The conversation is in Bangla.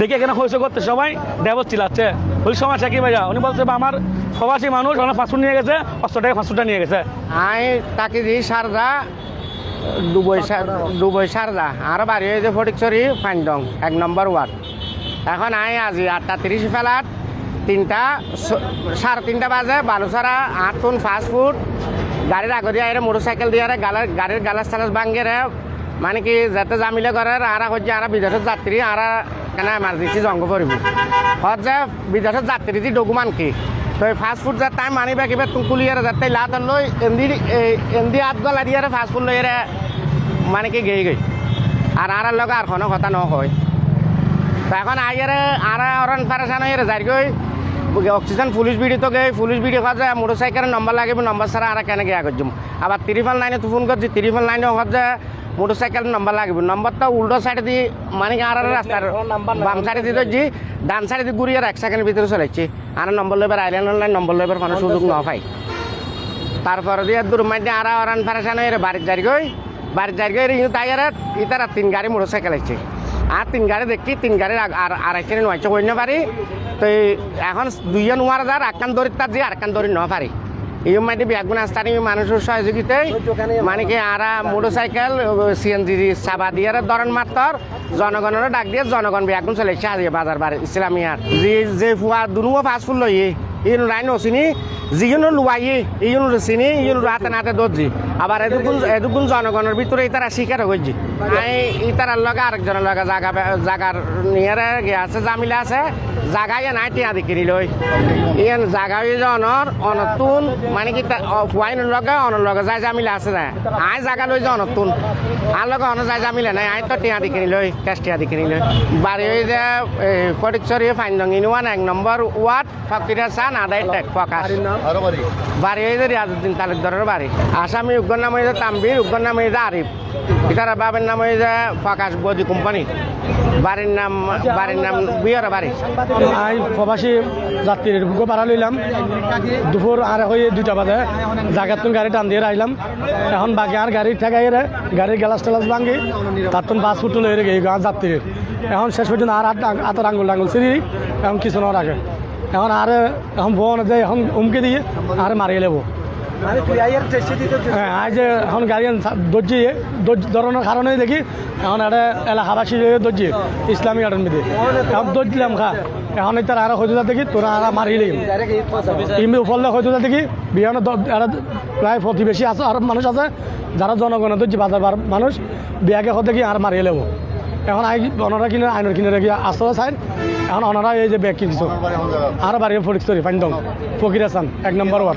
দেখে এখানে হয়েছে করতে? সবাই ড্রাইভার চিল্লাচ্ছে। বলি সমস্যা কি ভাইয়া। উনি বলছে, আমার প্রবাসী মানুষ, ওনার পাসপোর্ট নিয়ে গেছে, পাঁচশো টাকা নিয়ে গেছে। আই তাকে দি, সারদা, দুবই দুবই সারদা। আর বাড়ি হয়েছে ফটিকছড়ি ফাইনদং এক নম্বর ওয়ার্ড। এখন আই আজি আটটা তিরিশ ফেলাত, তিনটা সাড়ে তিনটা বাজে বালুসারা আটুন ফাস্ট ফুড গাড়ির আগে দিয়ে আইরে মোটর সাইকেল দিয়ে আরে গালার, গাড়ির গালাস টালাস ভাঙ্গে রে। মানে কি, যাতে জামিলে করে আর হচ্ছে আর বিদেশের যাত্রী, আর কেন এমার্জেন্সি জঙ্গ পড়ব যে বিদেশের যাত্রী দি ডকুমান কি তো এই ফাস্ট ফুড যাতে আমি মানি বাকিবে তুমি কুলিয়ারে যাতে লাত লই এমদি এমদি আট গলা দিয়ে ফাস্ট ফুড লইরে মানে কি গেই গই আর আর লগে আর কোনো কথা নহয়। তো এখন আইয়ারে আর অরন পারেশান হয়ে যাই গই অক্সিজেন পুলিশ বিডি তো গে পুলিশ বিডি খাজে মোটর সাইকেলের নম্বর লাগিব নম্বর ছাড়া আর কেন গিয়া করছুম আবার তিরিফল লাইনে তো ফোন করছি তিরিফল লাইনে হচ্ছে মোটর সাইকেলের নম্বর লাগিব। নম্বরটা উল্টো সাইডে দি মানে আর রাস্তার বাম সাইডে দি ধরছি ডান সাইডে দি ঘুরিয়ে এক সেকেন্ডের ভিতরে চলেছি আর নম্বর লইবার আইল্যান্ড লাইন নম্বর লইবার কোনো সুযোগ ন পাই তারপরে দিয়ে দূর মাঝে আর অরান ফারেশান হয়ে বাড়ির যাই গই। বাড়ির যাই গই ইউ তাইয়ারে ইতারা তিন গাড়ি মোটর সাইকেল আছে। আর তিন গাড়ি দেখি তিন আগ- আর আড়াইশে নয়শো কই না পারি তো এখন দুইজন নোয়ার যার আকান দড়ি তার যে আকান দড়ি ন পারি এই মাঝে ব্যাগুন স্থানীয় মানুষের সহযোগিতায় মানে কি আর মোটর সাইকেল সিএনজি চাবা দিয়ে ধরন মাত্র জনগণের ডাক দিয়ে জনগণ ব্যাগুন চলেছে আজ বাজার বার ইসলামিয়ার যে যে ফুয়া দুনুও পাঁচ ফুল লইয়ে ইন লাইন চিনি যিকোনো লুয়াই ইউন চিনি ইউন হাতে নাতে দর্জি আবার এদুকুন এদুকুন জনগণের ভিতরে ইতারা শিকার হয়েছি আমি ইতারার লগে আরেকজনের লগে জাগা জাগার নিয়ে আছে জামিলা আছে। জাগাই নাই টিয়া দি কিনি লই ইয়ান জাগাই জনৰ অনতুন মানে কি পুৱাই নলগে অনৰ লগে যাই জামিলা আছে যায়। আই জাগা লৈ যাওঁ অনতুন। আর লগে অন যাই জামিলা নাই, আই তো টিয়া দি কিনি লই কেশ টিয়া দি কিনি লই বাড়ি হয়ে যে ফটিকচরি ফাইনদং ইনওয়ান এক নম্বর ওয়ার্ড ফকিরা চান আদায় টেক ফকাশ বাড়ি হয়ে যে রিয়াজুদ্দিন তালুকদারের বাড়ি আসামি উগ্র নাম হয়ে যে তাম্বির উগ্র নাম হয়ে যে আরিফ ইতারা বাবার নাম হয়ে যে ফকাশ বদি কোম্পানি। বাড়ির নাম বাড়ির নাম বিয়ের বাড়ি আমি প্রবাসী যাত্রীর বুকে ভাড়া লইলাম। দুপুর আর হয়ে দুইটা বাজে। জায়গার গাড়ি টান দিয়ে আইলাম। এখন বাকি আর গাড়ি ঠেকাই রে, গাড়ির গ্যালাস টেলাস ভাঙ্গি তার তো বাস ফুট লই রেখে গাঁ যাত্রীর এখন শেষ পর্যন্ত আর আতর আঙ্গুল আঙ্গুল সিঁড়ি এখন কিছু না এখন আর, এখন বোন যে, এখন উমকে দিয়ে আর মারিয়ে হ্যাঁ আজ এখন গাড়ি দর্জি ধরনের কারণে দেখি এখন একটা এলাকাবাসী দর্জি ইসলামী গার্ডেন মেয়েদের এখন দর্জিলাম খা। এখন তার আর হয়তো দেখি তোরা আর মারিলিম ইমি উপরলে হয়তো দেখি বিয়ানো প্রায় প্রতিবেশী আছে আর মানুষ আছে যারা জনগণ দর্জি বাজার মানুষ বিয়াকে হতে কি আর মারিয়ে লেবো এখন আই অনারা কিনে আইনের কিনে রেখে আসতে চাই এখন অনারা এই যে ব্যাগ কিনছো। আর বাড়ি ফরিক পাইন দং ফকির হাসান এক নম্বর ওয়ার্ড।